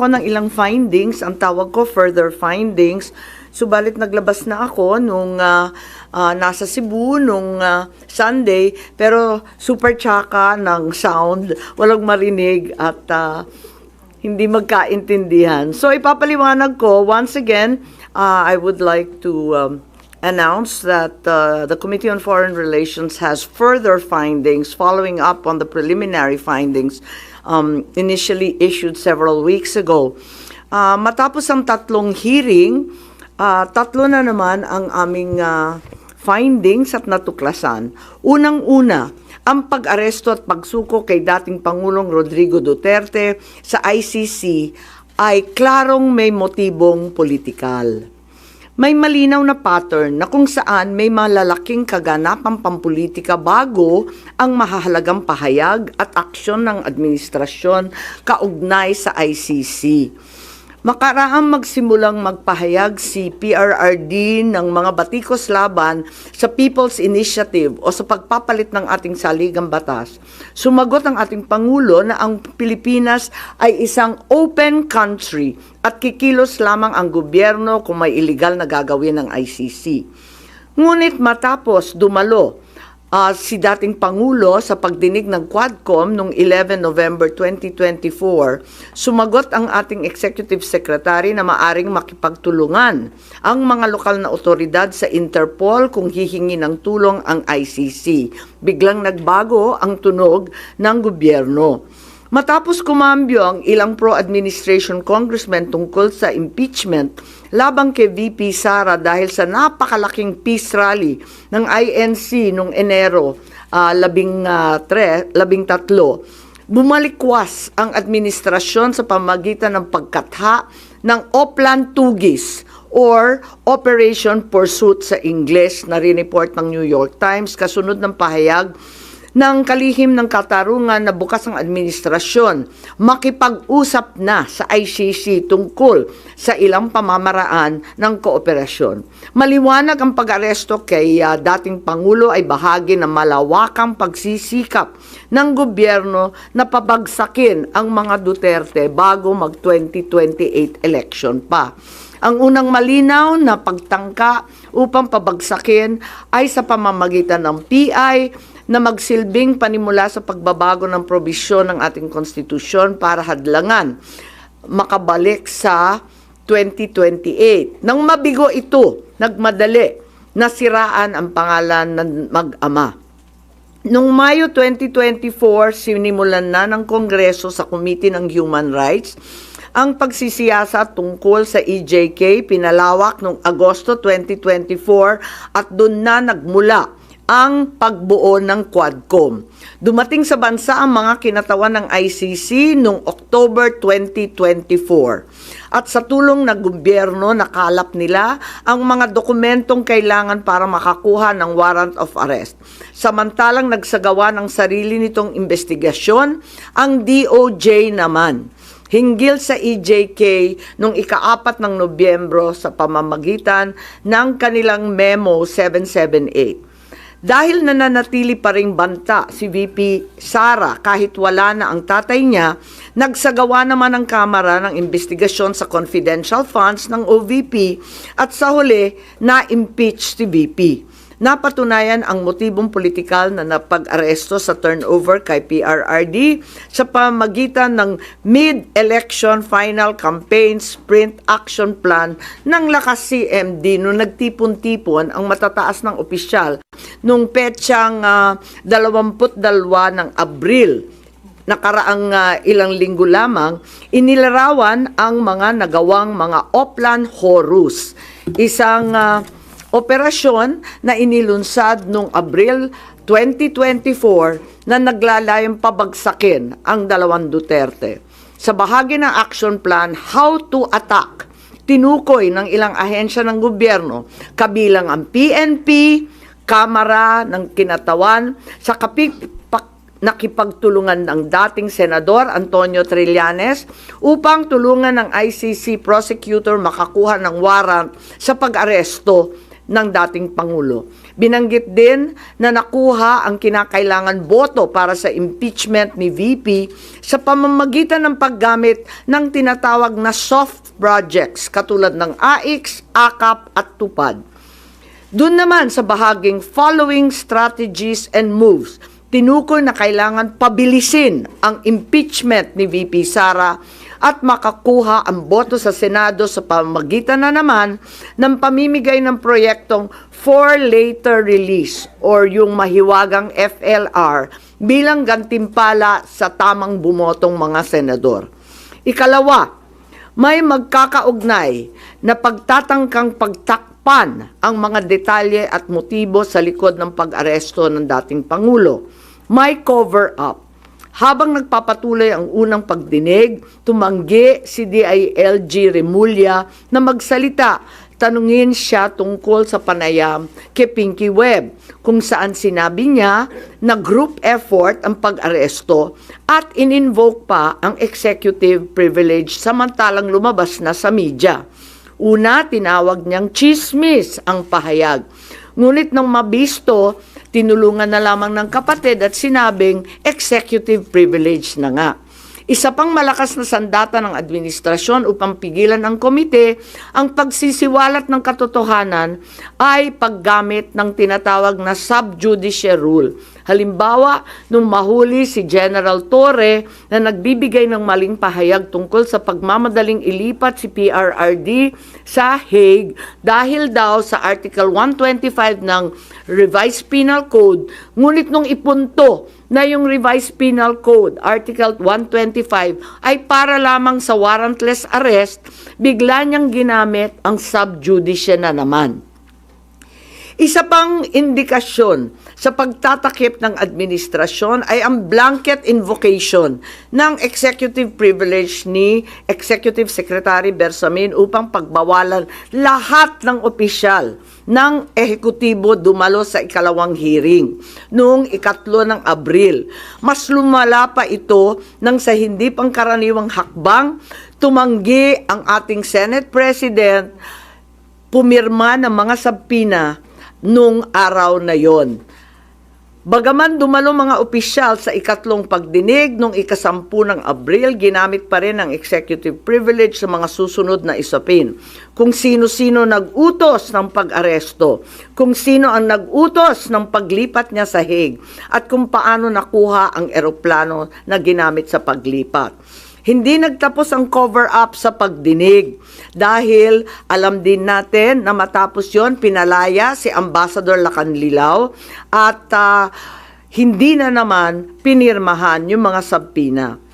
ako ng ilang findings, ang tawag ko further findings. Subalit naglabas na ako nung ah, ah, nasa Cebu nung ah, Sunday, pero super tsaka ng sound, walang marinig at ah, hindi magkaintindihan. So ipapaliwanag ko, once again, uh, I would like to um, announce that uh, the Committee on Foreign Relations has further findings following up on the preliminary findings um, initially issued several weeks ago. Uh, matapos ang tatlong hearing, uh, tatlo na naman ang aming uh, findings at natuklasan. Unang-una, ang pag-aresto at pagsuko kay dating Pangulong Rodrigo Duterte sa ICC ay klarong may motibong politikal. May malinaw na pattern na kung saan may malalaking kaganapang pampolitika bago ang mahahalagang pahayag at aksyon ng administrasyon kaugnay sa ICC. Makaraang magsimulang magpahayag si PRRD ng mga batikos laban sa People's Initiative o sa pagpapalit ng ating saligang batas. Sumagot ang ating Pangulo na ang Pilipinas ay isang open country at kikilos lamang ang gobyerno kung may illegal na gagawin ng ICC. Ngunit matapos dumalo ah, si dating Pangulo sa pagdinig ng Quadcom noong 11 November 2024, sumagot ang ating Executive Secretary na maaring makipagtulungan ang mga lokal na otoridad sa Interpol kung hihingi ng tulong ang ICC. Biglang nagbago ang tunog ng gobyerno. Matapos kumambyo ang ilang pro-administration congressmen tungkol sa impeachment labang kay VP Sara dahil sa napakalaking peace rally ng INC noong Enero ah, labing, ah, tre, labing tatlo, bumalikwas ang administrasyon sa pamagitan ng pagkatha ng Oplan Tugis or Operation Pursuit sa Ingles. Na rineport ng New York Times kasunod ng pahayag ng kalihim ng katarungan na bukas ang administrasyon makipag-usap na sa ICC tungkol sa ilang pamamaraan ng kooperasyon. Maliwanag ang pag-aresto kay ah, dating Pangulo ay bahagi ng malawakang pagsisikap ng gobyerno na pabagsakin ang mga Duterte bago mag-2028 election pa. Ang unang malinaw na pagtangka upang pabagsakin ay sa pamamagitan ng PI na magsilbing panimula sa pagbabago ng probisyon ng ating konstitusyon para hadlangan makabalik sa 2028. Nang mabigo ito, nagmadali, nasiraan ang pangalan ng mag-ama. Noong Mayo 2024, sinimulan na ng Kongreso sa Committee ng Human Rights ang pagsisiyasa tungkol sa EJK pinalawak noong Agosto 2024 at doon na nagmula ang pagbuo ng Quadcom. Dumating sa bansa ang mga kinatawan ng ICC noong October 2024. At sa tulong ng gobyerno, nakalap nila ang mga dokumentong kailangan para makakuha ng warrant of arrest. Samantalang nagsagawa ng sarili nitong investigasyon, ang DOJ naman hinggil sa EJK noong ikaapat ng Nobyembro sa pamamagitan ng kanilang Memo 778. Dahil nananatili pa ring banta si VP Sara kahit wala na ang tatay niya, nagsagawa naman ang Kamara ng investigasyon sa confidential funds ng OVP at sa huli na-impeach si VP. Napatunayan ang motibong politikal na napag-aresto sa turnover kay PRRD sa pamagitan ng mid-election final campaign sprint action plan ng lakas CMD nung nagtipon-tipon ang matataas ng opisyal nung petsang ah, 22 ng Abril nakaraang ah, ilang linggo lamang, inilarawan ang mga nagawang mga Oplan Horus. Isang ah, operasyon na inilunsad noong Abril 2024 na naglalayong pabagsakin ang dalawang Duterte. Sa bahagi ng action plan, How to Attack, tinukoy ng ilang ahensya ng gobyerno, kabilang ang PNP, Kamara ng Kinatawan, sa kapit nakipagtulungan ng dating Senador Antonio Trillanes upang tulungan ng ICC prosecutor makakuha ng warrant sa pag-aresto ng dating Pangulo. Binanggit din na nakuha ang kinakailangan boto para sa impeachment ni VP sa pamamagitan ng paggamit ng tinatawag na soft projects katulad ng AIX, AKAP at TUPAD. Doon naman sa bahaging following strategies and moves, tinukoy na kailangan pabilisin ang impeachment ni VP Sara at makakuha ang boto sa Senado sa pamamagitan na naman ng pamimigay ng proyektong for later release or yung mahiwagang FLR bilang gantimpala sa tamang bumotong mga senador. Ikalawa, may magkakaugnay na pagtatangkang pagtakpan ang mga detalye at motibo sa likod ng pag-aresto ng dating Pangulo. May cover-up. Habang nagpapatuloy ang unang pagdinig, tumanggi si DILG Remulla na magsalita. Tanungin siya tungkol sa panayam kay Pinky Webb kung saan sinabi niya na group effort ang pag-aresto at in-invoke pa ang executive privilege samantalang lumabas na sa media. Una, tinawag niyang chismis ang pahayag. Ngunit nang mabisto, tinulungan na lamang ng kapatid at sinabing executive privilege na nga. Isa pang malakas na sandata ng administrasyon upang pigilan ang komite ang pagsisiwalat ng katotohanan ay paggamit ng tinatawag na subjudice rule. Halimbawa, nung mahuli si General Torre na nagbibigay ng maling pahayag tungkol sa pagmamadaling ilipat si PRRD sa Hague dahil daw sa Article 125 ng Revised Penal Code, ngunit nung ipunto na yung Revised Penal Code, Article 125, ay para lamang sa warrantless arrest, bigla niyang ginamit ang subjudice na naman. Isa pang indikasyon sa pagtatakip ng administrasyon ay ang blanket invocation ng executive privilege ni Executive Secretary Bersamin upang pagbawalan lahat ng opisyal ng ehekutibo dumalo sa ikalawang hearing noong ikatlo ng Abril. Mas lumala pa ito nang sa hindi pangkaraniwang hakbang tumanggi ang ating Senate President pumirma ng mga sabpina nung araw na yon. Bagaman dumalo mga opisyal sa ikatlong pagdinig nung ikasampu ng Abril, ginamit pa rin ang executive privilege sa mga susunod na isapin. Kung sino-sino nag-utos ng pag-aresto, kung sino ang nag-utos ng paglipat niya sa Hague, at kung paano nakuha ang eroplano na ginamit sa paglipat. Hindi nagtapos ang cover-up sa pagdinig dahil alam din natin na matapos yon pinalaya si Ambassador Lacanlilao at ah, hindi na naman pinirmahan yung mga sabpina.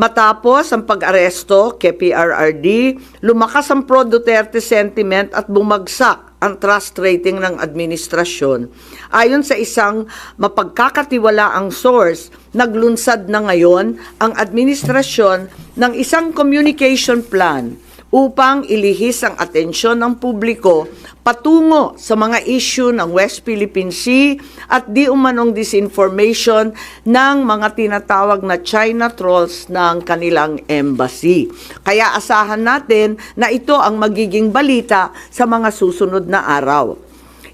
Matapos ang pag-aresto kay PRRD, lumakas ang pro-Duterte sentiment at bumagsak ang trust rating ng administrasyon. Ayon sa isang mapagkakatiwalaang source, naglunsad na ngayon ang administrasyon ng isang communication plan upang ilihis ang atensyon ng publiko patungo sa mga issue ng West Philippine Sea at di umanong disinformation ng mga tinatawag na China trolls ng kanilang embassy. Kaya asahan natin na ito ang magiging balita sa mga susunod na araw.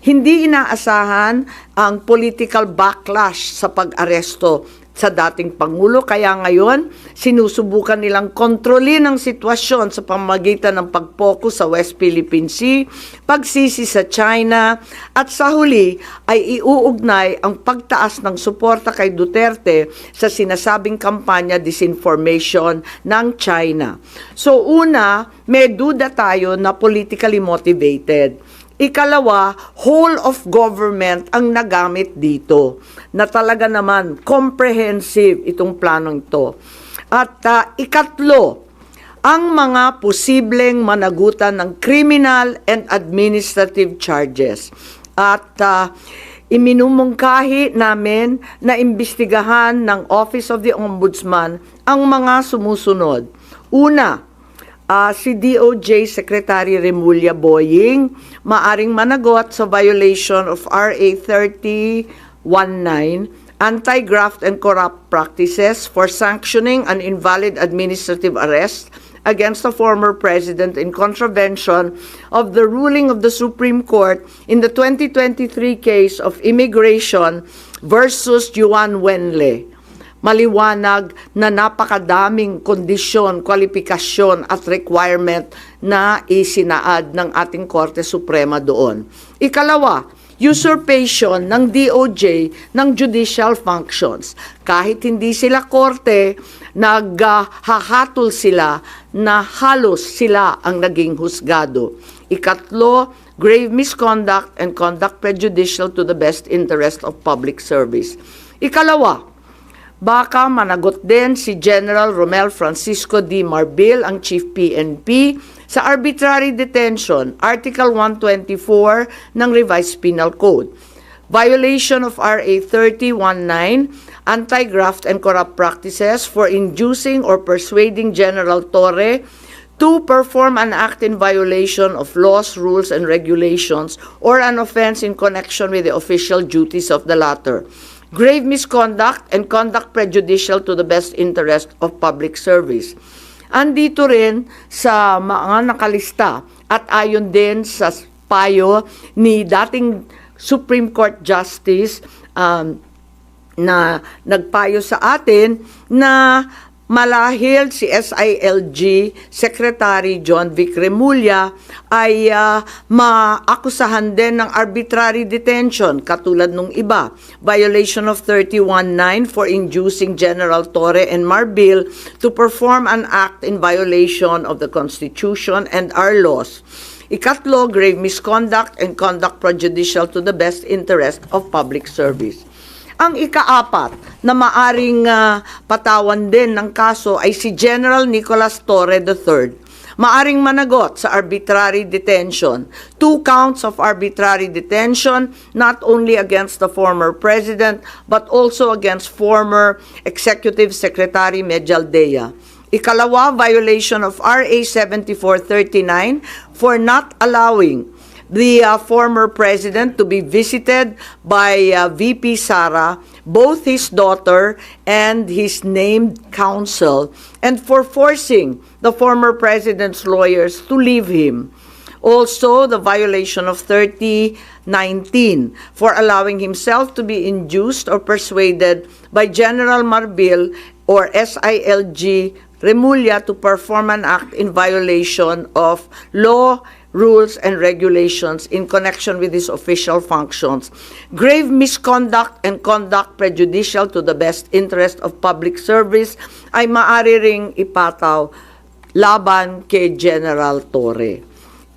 Hindi inaasahan ang political backlash sa pag-aresto sa dating Pangulo. Kaya ngayon, sinusubukan nilang kontrolin ang sitwasyon sa pamagitan ng pag-focus sa West Philippine Sea, pagsisi sa China, at sa huli ay iuugnay ang pagtaas ng suporta kay Duterte sa sinasabing kampanya disinformation ng China. So una, may duda tayo na politically motivated. Ikalawa, whole of government ang nagamit dito na talaga naman comprehensive itong planong ito. At ah, ikatlo, ang mga posibleng managutan ng criminal and administrative charges. At ah, iminumungkahi namin na imbestigahan ng Office of the Ombudsman ang mga sumusunod. Una, Ah, si DOJ Secretary Remulla Boying maaring managot sa violation of RA 3019 Anti-Graft and Corrupt Practices for sanctioning an invalid administrative arrest against the former president in contravention of the ruling of the Supreme Court in the 2023 case of immigration versus Juan Wenle maliwanag na napakadaming kondisyon, kwalifikasyon at requirement na isinaad ng ating Korte Suprema doon. Ikalawa, usurpation ng DOJ ng judicial functions. Kahit hindi sila korte, naghahatol sila na halos sila ang naging husgado. Ikatlo, grave misconduct and conduct prejudicial to the best interest of public service. Ikalawa, Baka managot din si General Romel Francisco D. Marbil, ang Chief PNP, sa arbitrary detention, Article 124 ng Revised Penal Code. Violation of RA 3019, anti-graft and corrupt practices for inducing or persuading General Torre to perform an act in violation of laws, rules, and regulations or an offense in connection with the official duties of the latter grave misconduct and conduct prejudicial to the best interest of public service. Andito rin sa mga nakalista at ayon din sa payo ni dating Supreme Court Justice um, na nagpayo sa atin na malahil si SILG Secretary John Vic Remulla ay ah, maakusahan din ng arbitrary detention katulad nung iba. Violation of 31.9 for inducing General Torre and Marbil to perform an act in violation of the Constitution and our laws. Ikatlo, grave misconduct and conduct prejudicial to the best interest of public service. Ang ikaapat na maaring ah, patawan din ng kaso ay si General Nicolas Torre III. Maaring managot sa arbitrary detention. Two counts of arbitrary detention not only against the former president but also against former Executive Secretary Medialdea. Ikalawa, violation of RA 7439 for not allowing the uh, former president to be visited by uh, VP Sara, both his daughter and his named counsel, and for forcing the former president's lawyers to leave him. Also, the violation of 3019 for allowing himself to be induced or persuaded by General Marbil or SILG Remulla to perform an act in violation of law, rules, and regulations in connection with his official functions. Grave misconduct and conduct prejudicial to the best interest of public service ay maaari ring ipataw laban kay General Torre.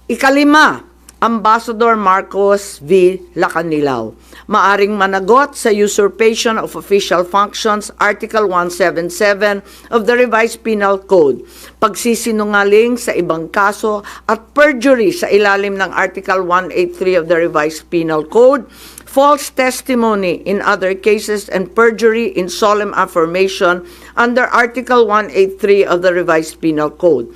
Ikalima, Ambassador Marcos V. Lacanilao. Maaring managot sa usurpation of official functions, Article 177 of the Revised Penal Code, pagsisinungaling sa ibang kaso at perjury sa ilalim ng Article 183 of the Revised Penal Code, false testimony in other cases and perjury in solemn affirmation under Article 183 of the Revised Penal Code,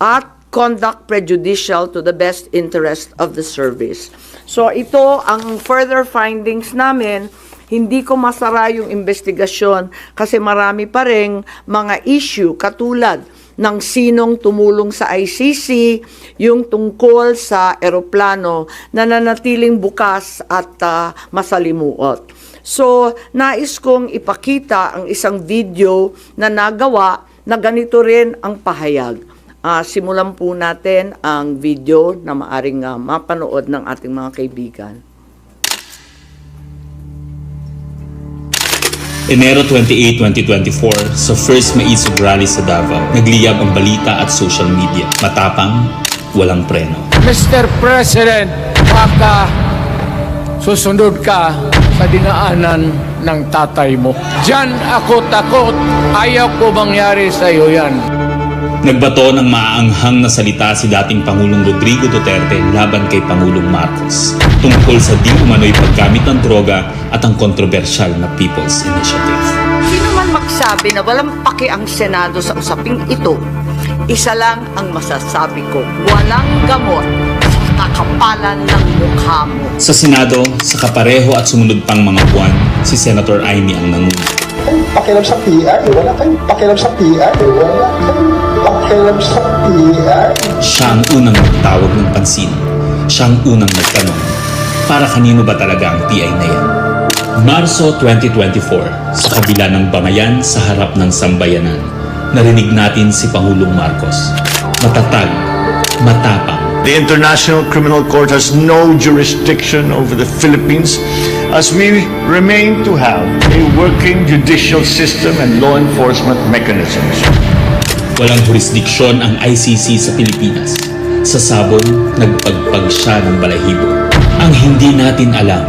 at conduct prejudicial to the best interest of the service. So ito ang further findings namin. Hindi ko masara yung investigasyon kasi marami pa rin mga issue katulad ng sinong tumulong sa ICC, yung tungkol sa eroplano na nanatiling bukas at ah, masalimuot. So, nais kong ipakita ang isang video na nagawa na ganito rin ang pahayag. Ah, simulan po natin ang video na maaring ah, mapanood ng ating mga kaibigan. Enero 28, 2024, sa first Maisog Rally sa Davao, nagliyab ang balita at social media. Matapang, walang preno. Mr. President, baka susunod ka sa dinaanan ng tatay mo. Diyan ako takot. Ayaw ko mangyari sa iyo yan. Nagbato ng maaanghang na salita si dating Pangulong Rodrigo Duterte laban kay Pangulong Marcos tungkol sa di umano'y paggamit ng droga at ang kontrobersyal na People's Initiative. Sino man magsabi na walang paki ang Senado sa usaping ito, isa lang ang masasabi ko, walang gamot sa kakapalan ng mukha mo. Sa Senado, sa kapareho at sumunod pang mga buwan, si Senator Amy ang nanguno. kayong pakialam sa PR, wala kayong pakialam sa PR, wala kayong pakialam sa Siya ang unang nagtawag ng pansin. Siya ang unang nagtanong. Para kanino ba talaga ang TI na yan? Marso 2024, sa kabila ng bangayan sa harap ng sambayanan, narinig natin si Pangulong Marcos. Matatag, matapang, The International Criminal Court has no jurisdiction over the Philippines as we remain to have a working judicial system and law enforcement mechanisms. Walang jurisdiksyon ang ICC sa Pilipinas. Sa sabon, nagpagpag siya ng balahibo. Ang hindi natin alam,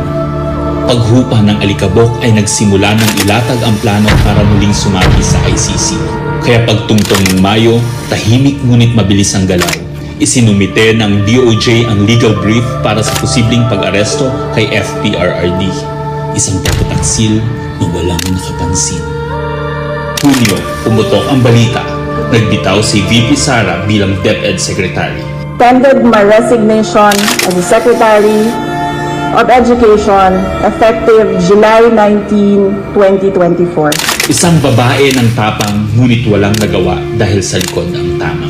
paghupa ng alikabok ay nagsimula ng ilatag ang plano para muling sumagi sa ICC. Kaya pagtungtong ng Mayo, tahimik ngunit mabilis ang galaw. Isinumite ng DOJ ang legal brief para sa posibleng pag-aresto kay FPRRD. Isang pagpataksil na walang nakapansin. Hunyo, pumutok ang balita. Nagbitaw si VP Sara bilang DepEd Secretary. tendered my resignation as the Secretary of Education effective July 19, 2024. Isang babae ng tapang ngunit walang nagawa dahil sa likod ang tama.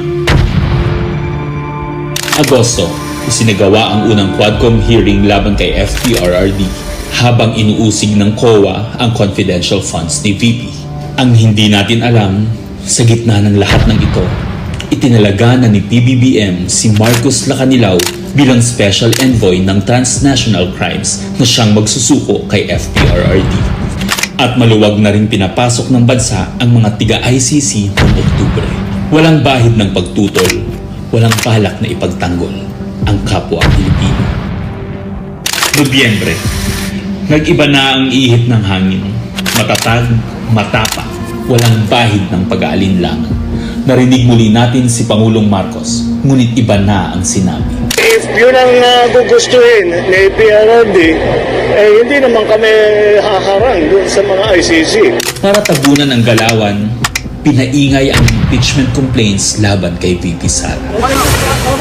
Agosto, isinagawa ang unang Quadcom hearing laban kay FPRRD habang inuusig ng COA ang confidential funds ni VP. Ang hindi natin alam, sa gitna ng lahat ng ito, itinalaga na ni PBBM si Marcos Lacanilaw bilang special envoy ng transnational crimes na siyang magsusuko kay FPRRD. At maluwag na rin pinapasok ng bansa ang mga tiga-ICC noong Oktubre. Walang bahid ng pagtutol, walang balak na ipagtanggol ang kapwa Pilipino. Nobyembre, nag-iba na ang ihip ng hangin. Matatag, matapang, walang bahid ng pag-aalinlangan. Narinig muli natin si Pangulong Marcos, ngunit iba na ang sinabi. If yun ang uh, gugustuhin ni PRRD, eh hindi naman kami haharang doon sa mga ICC. Para tabunan ang galawan, pinaingay ang impeachment complaints laban kay VP Sara.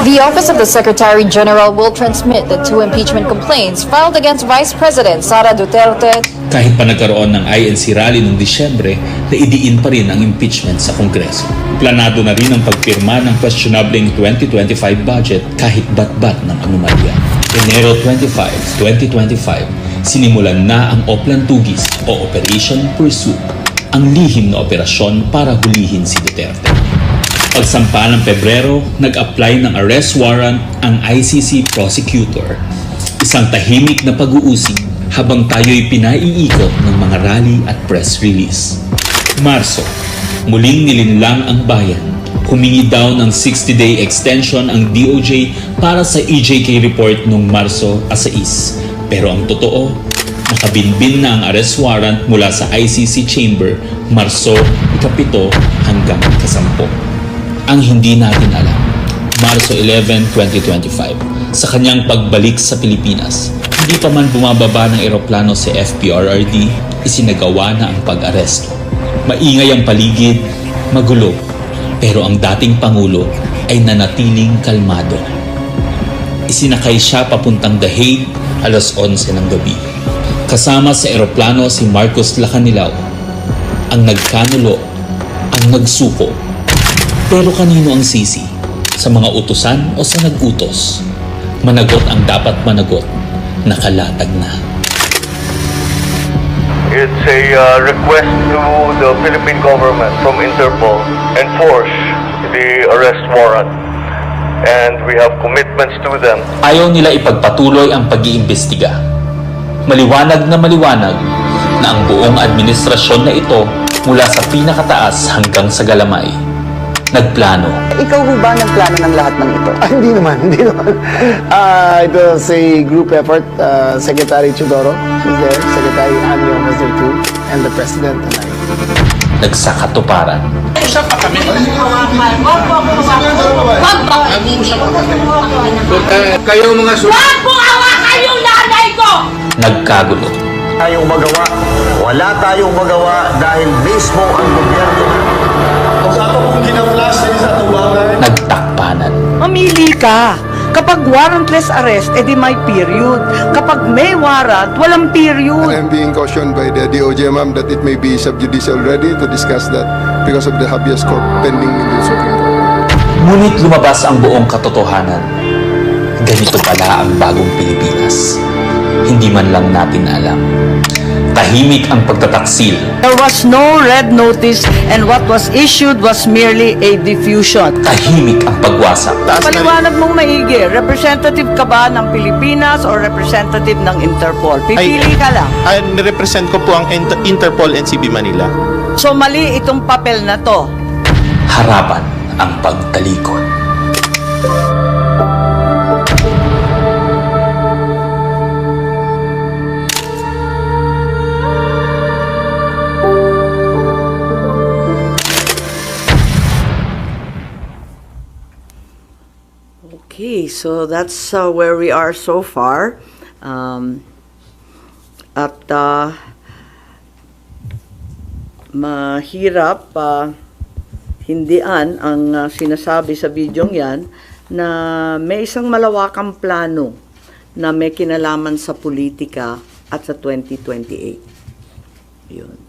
The Office of the Secretary General will transmit the two impeachment complaints filed against Vice President Sara Duterte Kahit pa nagkaroon ng INC rally noong Disyembre, naidiin pa rin ang impeachment sa Kongreso. Planado na rin ang pagpirma ng questionableng 2025 budget kahit bat-bat ng anomalya. Enero 25, 2025, sinimulan na ang Oplan Tugis o Operation Pursuit, ang lihim na operasyon para hulihin si Duterte. Pagsampa ng Pebrero, nag-apply ng arrest warrant ang ICC prosecutor. Isang tahimik na pag-uusig habang tayo'y pinaiikot ng mga rally at press release. Marso, muling nilinlang ang bayan. Humingi daw ng 60-day extension ang DOJ para sa EJK report noong Marso 6. Pero ang totoo, nakabinbin na ang arrest warrant mula sa ICC chamber Marso 7 hanggang 10. Ang hindi natin alam, Marso 11, 2025, sa kanyang pagbalik sa Pilipinas, hindi pa man bumababa ng eroplano si FPRRD, isinagawa na ang pag-aresto. Maingay ang paligid, magulo, pero ang dating Pangulo ay nanatiling kalmado. Isinakay siya papuntang The Hague alas 11 ng gabi. Kasama sa eroplano si Marcos Lacanilaw, ang nagkanulo, ang nagsuko. Pero kanino ang sisi? Sa mga utusan o sa nagutos? Managot ang dapat managot, nakalatag na. It's a uh, request to the Philippine government from Interpol enforce the arrest warrant. And we have commitments to them. Ayaw nila ipagpatuloy ang pag-iimbestiga. Maliwanag na maliwanag na ang buong administrasyon na ito mula sa pinakataas hanggang sa galamay. Nagplano Ikaw ho ba nagplano ng lahat ng ito? Ah, hindi naman, hindi naman. Ah, it was a group effort. Uh, Secretary Chudoro was there, Secretary Anion was there too, and the President and I. nagsakatuparan. Kayo mga su- Wag mo hawakan yung nanay ko! Nagkagulo. Tayong magawa, wala tayong magawa dahil mismo ang gobyerno Nagtakpanan. Mamili ka. Kapag warrantless arrest, edi may period. Kapag may warrant, walang period. I'm being cautioned by the DOJ, ma'am, that it may be subjudice already to discuss that because of the habeas corpus pending in the Supreme Court. Ngunit lumabas ang buong katotohanan. Ganito pala ang bagong Pilipinas. Hindi man lang natin alam. Tahimik ang pagtataksil There was no red notice and what was issued was merely a diffusion. tahimik ang pagwasak. Paliwanag mong maigi, representative ka ba ng Pilipinas or representative ng Interpol? Pipili ka lang. Ah, nirepresent ko po ang Inter- Interpol NCB Manila. So mali itong papel na to. Harapan ang pagtalikod. So that's uh, where we are so far. Um, at uh, mahirap uh, hindian ang uh, sinasabi sa bidyong yan na may isang malawakang plano na may kinalaman sa politika at sa 2028. Yun.